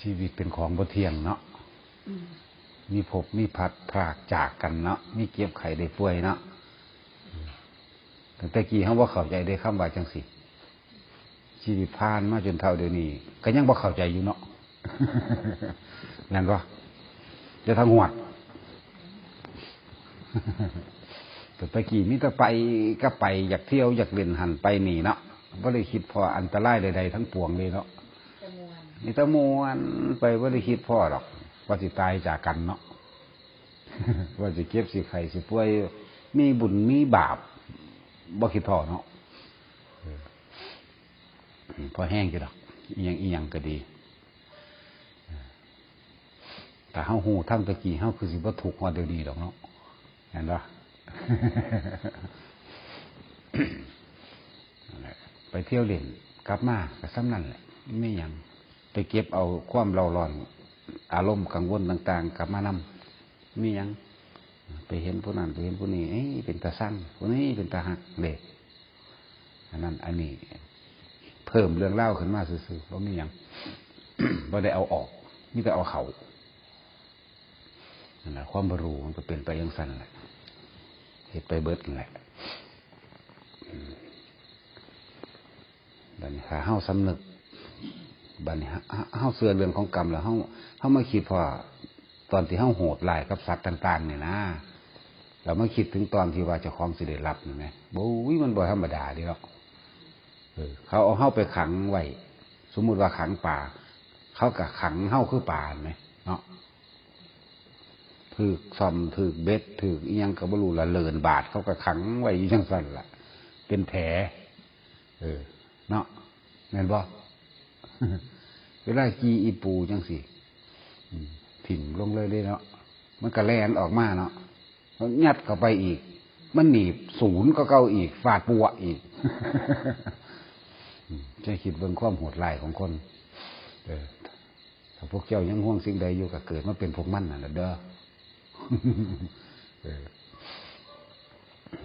ชีวิตเป็นของบ่เที่ยงเนาะอืมมีพบมีพัดพรากจากกันเนาะมีเก็บไข่ได้ป่วยเนาะตั้งแต่กี้เขาว่าเข้าใจได้คำว่าจังสิชีวิตผ่านมาจนเท่าเดี๋ยวนี้ ก็ยังบ่เข้าใจอยู่เนาะนั่นวะจะทางหวดแต่ตะกี้มิแต่ไปก็ไปอยากเที่ยวอยากเล่นหันไปหนีเนาะบ่ได้คิดพออันตรายใดๆทั้งปวงเลยเนาะจำ นี่ตะมวนไปบ่ได้คิดพ่อหรอก ว่าสิตายจากกันเนาะว่าสิเก็บสิไข่สิป่วย มีบุญมีบาปบ่คิดพ่อเนาะเออพอแห้งจ้ะดอกอียังอียังก็ดีแต่เฮาฮู้ทั้งตะกี้เฮาคือสิบ่ถูกฮอดเดี๋ยวนี้ดอกเนาะเห็นบ่นั่นแหละไปเที่ยวเล่นกลับมาก็ซ้ำนั่นแหละไม่ยัง ไปเก็บเอาความเราร้อน อารมณ์กังวลต่าง ๆกลับมานำมียัง ไปเห็นผู้นั้นไปเห็นผู้นี้เอ้ยเป็นตาสั้นผู้นี้เป็นตาหักเด็กอันนั้น อันนี้ เพิ่มเรื่องเล่าขึ้นมาซื่อๆเพราะมียังบ่ได้เอาออกมีแต่เอาเขานั่นแหละความบรูมันก็เป็นไปยังสั้นแหละเหตุไปเบิดนั่นแหละอืมบันี้หาเฮาสำนึก บัดนี้เฮาเฮาเสื่อเรื่องของกรรมแล้วเฮาเฮามาคิดพอตอนที่เฮาโหดลายกับสัตว์ต่างๆเนี่ยนะเรามาคิดถึงตอนที่ว่าจ้าของสิได้รับนี่ไหมบุ้ยมันบ่ธรรมดาดีหรอกเออเขาเอาเฮาไปขังไว้สมมุติว่าขังป่า เขาก็ขังเฮาคือป่าไหมเนาะถือซ่อมถือเบ็ดถืออียังก็บ่รู้ละเลินบาดเขาก็ขังไว้ยังสั่นละเป็นแผลเออเนาะแม่นบ่ เวลากีอีปูจังสิถิ่มลงเลยเลยเนาะมันก็แลนออกมาเนาะมันยัดเข้าไปอีก มันหนีบศูนย์ก็เก้าอีกฟาดปัวอีกจะคิดเบิ่งความโหดร้ายของคน เออถ้าพวกเจ้ายังห่วงสิ่งใดอยู่ก็เกิดมาเป็นพวกมันน่ะนเด้อ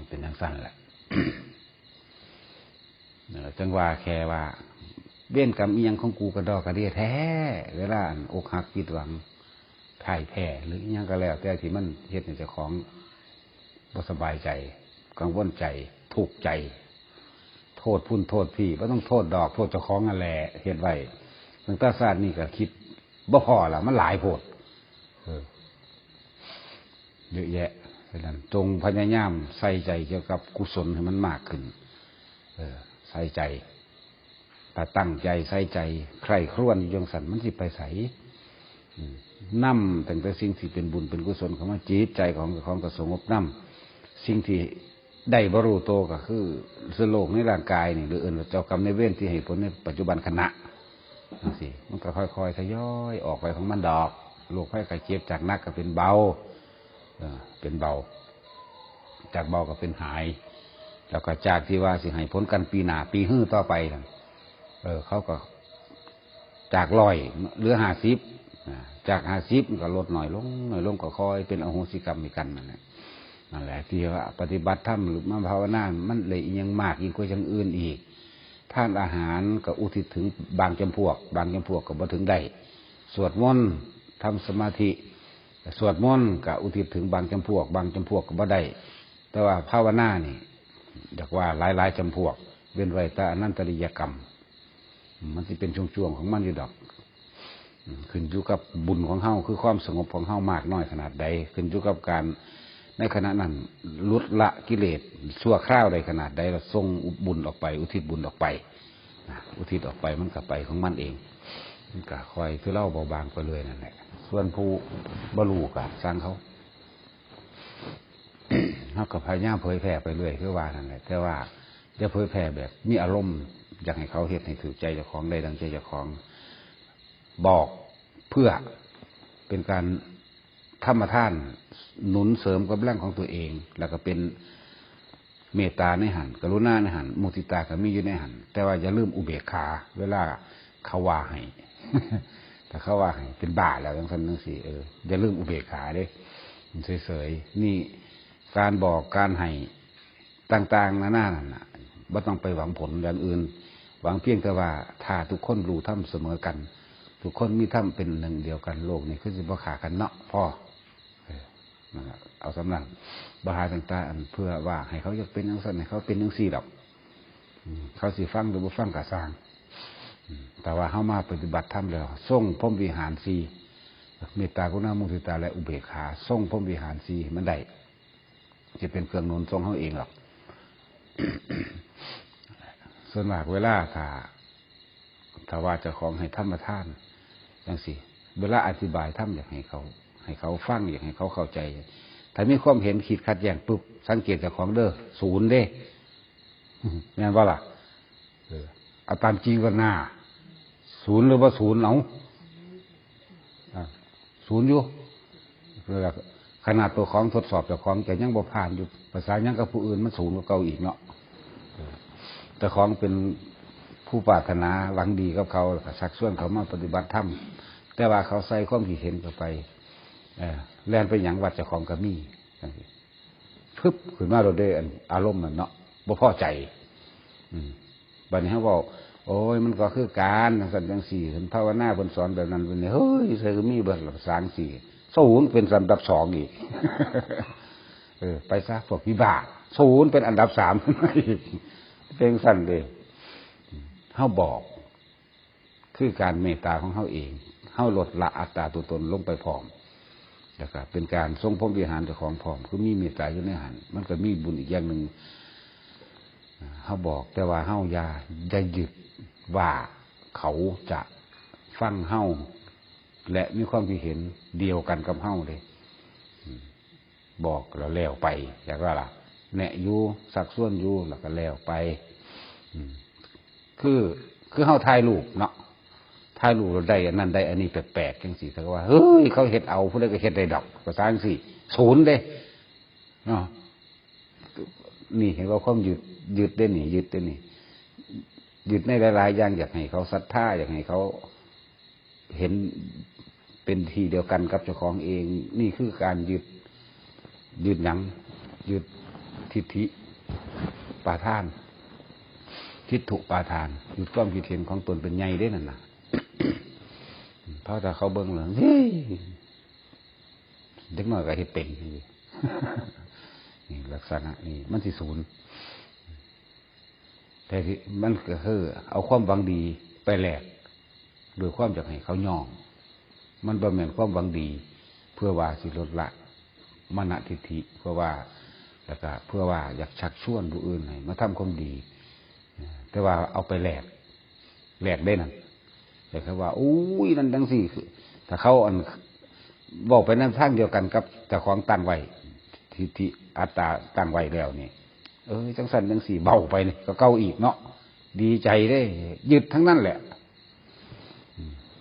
เป็นทังสั้นแหละนั่นแหละจังว่าแค่ว่า เบี้ยนกรรมเอียงของกูกระดอกกระเดียแท้เวลาอันอกหักผิดหวังพ่ายแพ้หรืออิหยังก็แล้ว แต่ที่มันเฮ็ดให้เจ้าของบ่สบายใจ กังวลใจถูกใจ โทษพุ่นโทษพี่ว่าต้องโทษดอก โทษเจ้าของนั่นแหละเฮ็ดไว้ตั้งแต่ศาสตร์นี่ก็คิดบ่พอละมันหลายโพดเยอะแยะเพราะฉะนั้นจงพยายามใส่ใจเกี่ยวกับกุศลให้มันมากขึ้น เออ ใส่ใจ ถ้าตั้งใจใส่ใจ ใครครวนยงสันมันสิไปใสนั่มแต่งแต่สิ่งที่เป็นบุญเป็นกุศลของมันจิตใจของของกระสงบนั่มสิ่งที่ได้บรูโตก็คือสโลกในร่างกายนี่หรือเอื่นเจ้ากรรมในเวรที่ให้ผลในปัจจุบันขณะนั่นสิมันก็ค่อยๆทยอยออกไปของมันดอกโรคไข้ไข้เจ็บจากนักก็เป็นเบาเออเป็นเบา จากเบาก็เป็นหาย แล้วก็จากที่ว่าสิให้พ้นกันปีหนาปีฮื้อต่อไปนั่น เออเขาก็จากลอยเหลือห้าสิบจากห้าสิบก็ลดหน่อยลงหน่อยลงก็ค่อยเป็นอโหสิกรรมอีกกันนั่นแหละนั่นแหละที่ว่าปฏิบัติธรรมหรือมาภาวนา มันเลยยังมากยิ่งกว่าอย่างอื่นอีกท่านอาหารก็อุทิศถึงบางจำพวก บางจำพวกก็บ่ถึงได้สวดมนต์ทำสมาธิสวดมนต์ก็อุทิศถึงบางจำพวก บางจำพวกก็บ่ได้ แต่ว่าภาวนานี่อยากว่าหลายหลายๆจำพวก เว้นไว้แต่อนันตริยกรรม มันจะเป็นช่วงๆของมันอยู่ดอกขึ้นอยู่กับบุญของเฮาคือความสงบของเฮามากน้อยขนาดใด ขึ้นอยู่กับการในขณะนั้นลดละกิเลสชั่วคราวใดขนาดใดเราทรงบุญออกไป อุทิศบุญออกไปอุทิศออกไปมันก็ไปของมันเองมันก็คอยคือเล่าเบาบางไปเลยนั่นแหละส่วนผู้บรูกะสร้างเขาเขาก็พยายามเผยแผ่ไปเรื่อยคือว่านั่นแหละแต่ว่าจะเผยแผ่แบบมีอารมณ์ อยากให้เขาเห็นให้ถือใจเจ้าของได้ดังใจเจ้าของ บอกเพื่อเป็นการธรรมท่านหนุนเสริมกำลังของตัวเอง แล้วก็เป็นเมตตาในหันกรุณาในหันมุติตาก็มีอยู่ในหันแต่ว่าอย่าลืมอุเบกขา เวลาเขาว่าให้แต่เขาว่าให้เป็นบาแล้วทั้งสันทั้งสี่เอออย่าลืมอุเบกขาเด้เฉยๆนี่การบอกการให้ต่าง ๆนานานั่นนะบ่ต้องไปหวังผลอย่างอื่น หวังเพียงแต่ว่าถ้าทุกคนรู้ท่าเสมอกัน ทุกคนมีถ้ำเป็นหนึ่งเดียวกันโลกนี่คือสิบ่ขากันเนาะพ่อเอาสำนักบาหาต่างๆเพื่อว่าให้เขาอยากเป็นยังสันให้เขาเป็นยังสี่ดอกเขาสิฟังหรือบ่ฟังกะสร้าง แต่ว่าเฮามาปฏิบัติธรรมแล้วส่งพรมวิหารสีเมตตากรุณามุทิตาและอุเบกขาส่งพรมวิหารสีมันได้จะเป็นเครื่องนุนทรงเขาเองหรอก ส่วนมากเวลาถ้าถ้าว่าเจะของให้ธรรมทานจังสิเวลาอธิบายธรรมอยากให้เขา ให้เขาฟังอยากให้เขาเข้าใจ ถ้ามีความเห็นขีดขัดแย้งปุ๊บสังเกตเจากของเด้อศูนย์เด้แม่นว่าล่ะเอาตามจริงก็หน้าศูนย์หรือว่าศูนย์เอาะศูนย์อยู่เวลาขนาดตัวของทดสอบเจ้าของแต่ยังบ่ผ่านอยู่ภาษายังกับผู้อื่นมันศูนย์กว่าเก่าอีกเนาะ เจ้าของเป็นผู้ปรารถนาหวังดีกับเขาก็ชักชวนเขามาปฏิบัติธรรมแต่ว่าเขาใส่ความคิดเห็นเข้าไปแล่นไปอย่างวัดเจ้าของก็มีจังซี้พึบขึ้นมาเราได้อันอารมณ์มันเนาะบ่พอใจ อืมบัดนี้เขาบอกโอ้ยมันก็คือการสันจังสี่เห็นภาวนาบนสอนแบบนั้นเป็นเฮ้ยเธอก็มีเบิดหลักสางสี่ศูนย์เป็นอันดับสองอีกเออ ไปซะพวกวิบากศูนย์เป็นอันดับสามอีก เพลงสั้นเลยเขาบอก คือการเมตตาของเขาเองเขาลดละอัตตาตัวตนลงไปพร้อมนะครับเป็นการทรงพรมวิหารเจ้าของพร้อม คือมีเมตตาอยู่ในหันมันก็มีบุญอีกอย่างหนึ่งเขาบอก แต่ว่าเฮาอย่าอย่ายึดว่าเขาจะฟังเฮาและมีความคิดเห็นเดียวกันกับเฮาเลย บอกแล้วแล้วไปอยากว่าล่ะ แนะอยู่สักส่วนอยู่แล้วก็แล้วไปคือคือเฮาถ่ายรูปเนาะถ่ายรูปเราได้อันนั้นได้ อันนี้แปลกๆจังสี่ถ้าว่าเฮ้ยเขาเฮ็ดเอาผู้ใดก็เฮ็ดได้ดอกภาษาจังสี่ศูนย์เด้เนาะนี่เห็นว่าความหยึดหยึดได้นี่ยึดได้นี่ยึดในหลายๆอย่างอยากให้เขาศรัทธาอยากให้เขาเห็นเป็นทีเดียวกันกับเจ้าของเอง นี่คือการหยึดหยึดหนังหยึด ทิฏฐิปาทาน ทิฏฐุปาทานหยึดความคิดเห็นของตนเป็นใหญ่ได้นั่นนะเพราะถ้าเขาเบิ่งเหลืองเฮ้ยเด็กน้อยก็เฮ็ดเป็นนี่ลักษณะนี่มันสิศูนย์แต่ที่มันก็คือ เอาความหวังดีไปแหลกโดยความอยากให้เขาย่อง มันบ่แม่นความหวังดี เพื่อว่าสิลดละมณทิฏฐิเพื่อว่า แล้วก็เพื่อว่าอยากชักชวนผู้อื่นให้มาทำความดี แต่ว่าเอาไปแหลกแหลกได้นั่นแต่เขาว่าอุ้ยนั่นดังสี่คือถ้าเขาอันบอกไปนั่นทางเดียวกันกับแต่ของตั้งไว้ที่ที่อัตตาตั้งไว้แล้วนี่เออจังสันจังสี่เบาไปนี่ก็เก้าอีกเนาะดีใจได้ยึดทั้งนั้นแหละ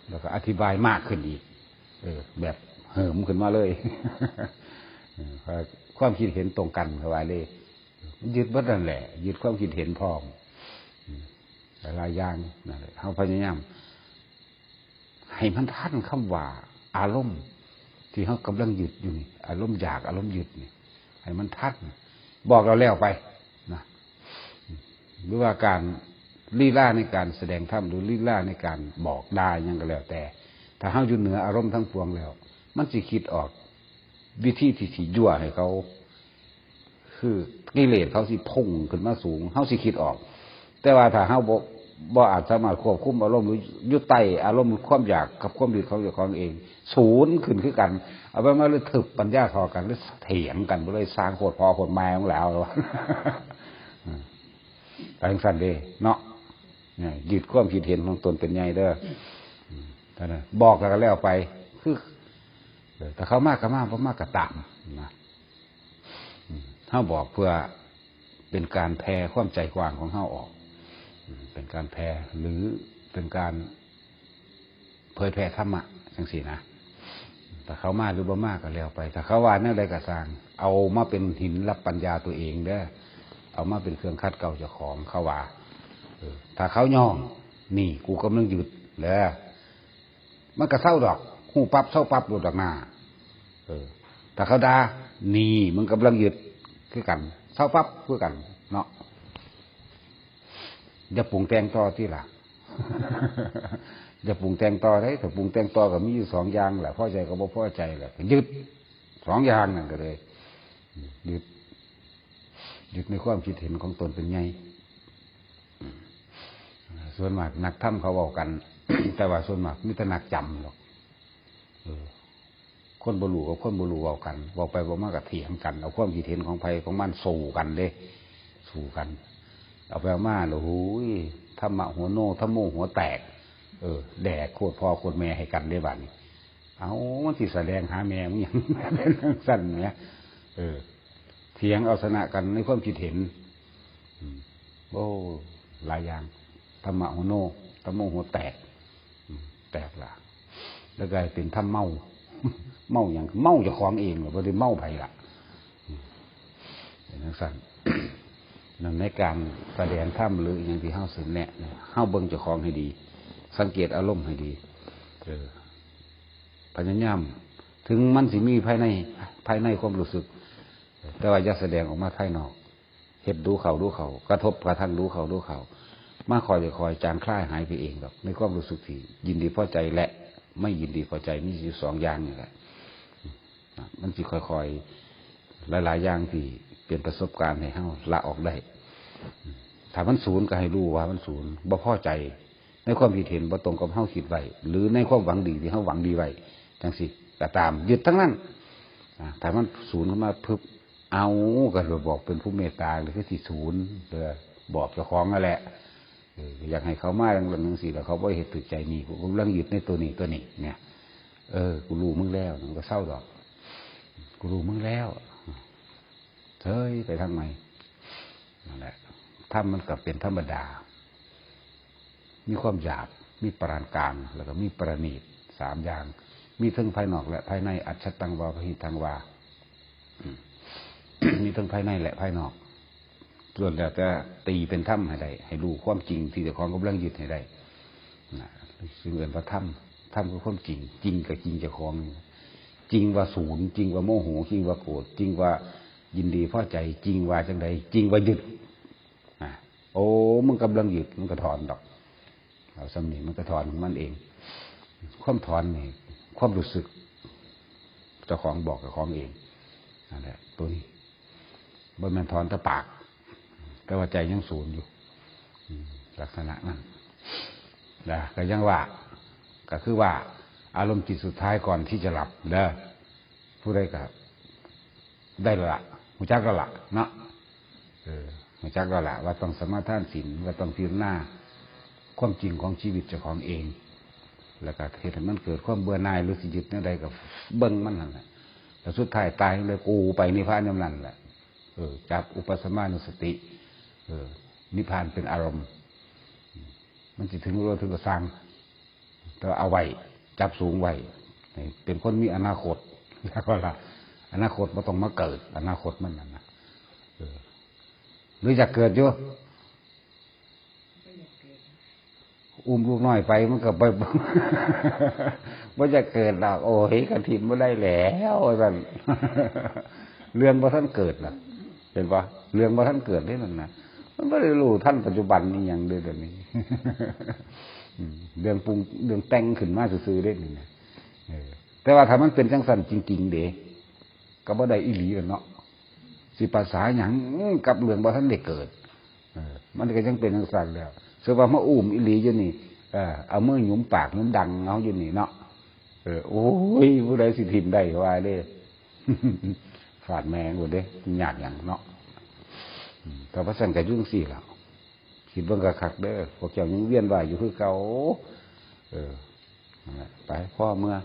แล้วก็อธิบายมากขึ้นอีก เออ แบบเหิมขึ้นมาเลยเออ ความคิดเห็นตรงกันเขาว่าเลยยึดบัดนั่นแหละยึดความคิดเห็นพร้อมหลายอย่างนั่นแหละเขาพยายามให้มันทันคำว่า อารมณ์ ที่เขากำลังยึดอยู่นี่อารมณ์อยากอารมณ์ยึดนี่ให้มันทันบอกเราแล้วไปนะหรือว่าการลีลาในการแสดงธรรมหรือลีลาในการบอกได้ยังก็แล้ว แต่ ถ้าเขาอยู่เหนืออารมณ์ทั้งปวงแล้ว มันสิคิดออก วิธีที่สิยั่วให้เขา คือกิเลสเขาสิพุ่งขึ้นมาสูงเขาสิคิดออก แต่ว่าถ้าเขาบ่บ่อาจสามารถควบคุมอารมณ์หรือยุดไตอารมณ์ความอยากกับความดีเขาอยู่ของเอง ศูนย์ขึ้นคือกัน เอาไปมาเลยถึกปัญญาทอกันหรือเถียงกันเลยสร้างโคตรพอโคตรแมวแล้วแต่ยังสั่นเด้เนาะเนี่ยยึดความคิดเห็นของตนเป็นไงเด้อท่านบอกแล้วก็แล้วไป คือเออแต่เขามากก็มากเพราะมากก็ตามนะ ถ้าบอกเพื่อเป็นการแผ่ความใจกว้างของเฮาออก เป็นการแผ่หรือเป็นการเผยแผ่ธรรมะจังสี่นะแต่เขามากหรือบ่มากก็แล้วไปแต่เขาว่าแนั่นใดก็สร้าง เอามาเป็นหินรับปัญญาตัวเองเด้อเอามาเป็นเครื่องคัดเก่าเจ้าของเขาว่าถ้าเขาย่องนี่ กูกำลังหยุดแล้วมันก็เศร้าดอกหูปับเศร้าปับหลุดออกหน้าเออถ้าเขาด่านี่มึงกำลังหยุด คือกันเศร้าปั๊บคือกัน เนาะอย่าปรุงแต่งต่อที่ล่ะจะปรุงแต่งต่อได้แต่ปรุงแต่งต่อก็มีอยู่สองอย่างแหละพอใจก็บ่พอใจแหละยึดสองอย่างนั่นก็เลยยึดยึดในความคิดเห็นของตนเป็นไงส่วนมากนักถ้ำเขาบอกกัน แต่ว่าส่วนมากมิตรนักจำหรอกเออ คนบรูกับคนบรูเอากันบอกไปบอกมากับเถียงกันเอาความคิดเห็นของใครของมันสู้กันเด้สู้กัน เอาไปเอามาโอ้โหยธรรมะหัวโนธรรมโมหัวแตก เออ แดกโคตรพ่อโคตรแม่ให้กันได้บัดนี้เอามันสิแสดงหาแม่มึงยังเป็นเรื่องสั้นเนี่ยเออ เถียงเอาชนะกันในความคิดเห็นโอ้หลายอย่างธรรมะหัวโนธรรมโมหัวแตกแตกละแล้วกลายเป็นธรรมเมา เมาอย่างเมาเจะของเองหรือว่าได้เมาไผละเป็นเรื่องสั้นนั่นในการแสดงถ้ำหรืออย่างที่เฮ้าสืนแนะเฮาเบิ่งจ้าของให้ดี สังเกตอารมณ์ให้ดีเออพยายามถึงมันสิมีภายในภายในความรู้สึก แต่ว่าจะแสดงออกมาภายนอกเห็ดดูเขาดูเขากระทบกระทั่งดูเขาดูเขามาคอยจะคอยจางคลายหายไปเองหรอกในความรู้สึกที่ยินดีพอใจและ ไม่ยินดีพอใจมีอยู่สองอย่างนี่แหละมันสิค่อยๆหลายๆอย่างที่เป็นประสบการณ์ให้เฮาละออกได้ถ้ามันศูนย์ก็ให้รู้ว่ามันศูนย์บ่พอใจ ในความคิดเห็นบ่ตรงกับเฮาคิดไว้หรือในความหวังดีที่เฮาหวังดีไว้จังสิก็ตามยึดทั้งนั้นถ้ามันศูนย์ขึ้นมาพึบเอาก็เลยบอกเป็นผู้เมตตาหรือคือสิศูนย์เรือบอกเจ้าของนั่นแหละ อยากให้เขามาเรื่องนึงสิแล้วเขาบ่เห็นถึกใจนี่กูกำลังหยึดในตัวนี้ตัวนี้เนี่ย เออ กูรู้มึงแล้วมันก็เศร้าดอก กูรู้มึงแล้วเฮ้ยไปทางไหนนั่นแหละถ้ามันกลับเป็นธรรมดา มีความหยาบ มีปรานกลางแล้วก็มีประณีตสามอย่าง มีทั้งภายนอกและภายในอัจฉตังวาพหิตังวามีทั้งภายในและภายนอก ส่วนแต่จะตีเป็นถ้ำให้ได้ให้รู้ความจริงที่เจ้าของกำลังยึดให้ได้นะซึ่งเรียนว่าถ้ำถ้ำคือความจริง จริงกับจริงเจ้าของจริงว่าศูนย์จริงว่าโมโหจริงว่าโกรธจริงว่ายินดีพอใจ จริงว่าจังใดจริงว่ายึดอะโอ้มึงกำลังยึดมันก็ถอนดอกเอาสำนีมันก็ถอนของมันเอง ความถอนนี่ความรู้สึกเจ้าของบอกกับของเองนั่นแหละตัวนี้บนมันถอนแตะปาก แต่ว่าใจยังศูนย์อยู่ลักษณะนั้นนะก็ยังว่า ก็คือว่า อารมณ์จิตสุดท้ายก่อนที่จะหลับเด้อผู้ใดก็ได้ละหูจักก็ละเนาะเออหูจักก็ละว่าต้องสมาทานศีลว่าต้องพิจารณาความจริงของชีวิตเจ้าของเอง แล้วก็เหตุมันเกิดความเบื่อหน่ายหรือสิยึดเนี่ยใดกับเบิ้งมันนั่นแหละแต่สุดท้ายตายเลยกูไปนิพพานยำนั่นแหละเออจับอุปสมานุสติ นิพพานเป็นอารมณ์ มันจะถึงเราถึงกระสังแต่ว่าเอาไว้จับสูงไว้เป็นคนมีอนาคตแล้วก็ละอนาคตมันต้องมาเกิด อนาคตมันนั่นนะหรือจะเกิดอยู่อุ้มลูกน้อยไปมันก็ไปว่าจะเกิดหรอกโอ้ยกระถิ่นไม่ได้แล้วสันเรื่องว่าท่านเกิดล่ะเห็นปะเรื่องว่าท่านเกิดได้นั่นนะ มันไม่ได้รู้ท่านปัจจุบันนี่ย่างเดียวแบบนี้เรื่องปรุงเรื่องแต่งขึ้นมาซื่อๆได้นี่นะแต่ว่าถ้ามันเป็นจังสันจริง ๆ เด้ก็บ่ได้อีหลีแล้วเนาะสิภาษาหยังกับเรื่องว่ท่านได้เกิดมันก็ยังเป็นจังสันแล้วสว่ามาอุ้มอีหลีอยู่นี่เออเอามือหยุมปากหยุมดังเอาอยู่นี่เนาะเออโอ้ยผู้ใดสิทิมได้ว่าเด้ฝาดแมงหมดเด้ยากอย่างเนาะ อืมแต่พระสันก็ยุ่งสี่แล้วคิดเบิ่งกะคักเด้อพวกเจ้ายังเวียนว่ายอยู่คือเก่าเออไปพ่อเมื่อ